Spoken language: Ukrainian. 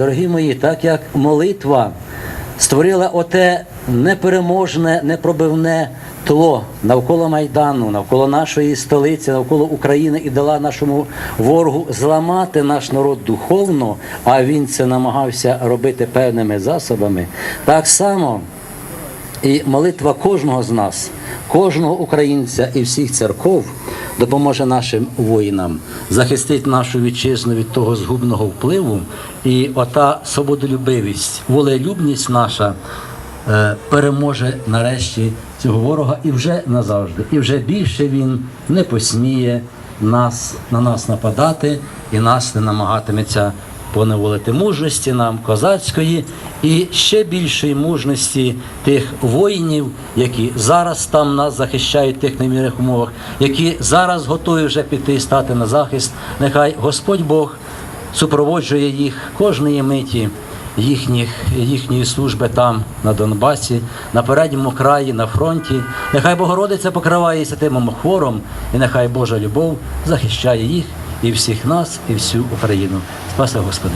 дорогі мої, так як молитва створила оте непереможне, непробивне тло навколо Майдану, навколо нашої столиці, навколо України і дала нашому ворогу зламати наш народ духовно, а він це намагався робити певними засобами. Так само і молитва кожного з нас, кожного українця і всіх церков допоможе нашим воїнам захистить нашу вітчизну від того згубного впливу, і ота свободолюбивість, волелюбність наша е, переможе нарешті цього ворога і вже назавжди. І вже більше він не посміє нас на нас нападати і нас не намагатиметься поневолити мужності нам козацької і ще більшої мужності тих воїнів, які зараз там нас захищають в тих немірних умовах, які зараз готові вже піти і стати на захист. Нехай Господь Бог супроводжує їх кожної миті. Їхніх, їхньої служби там, на Донбасі, на передньому краї, на фронті. Нехай Богородиця покриває святим хвором, і нехай Божа любов захищає їх і всіх нас, і всю Україну. Спаси Господи!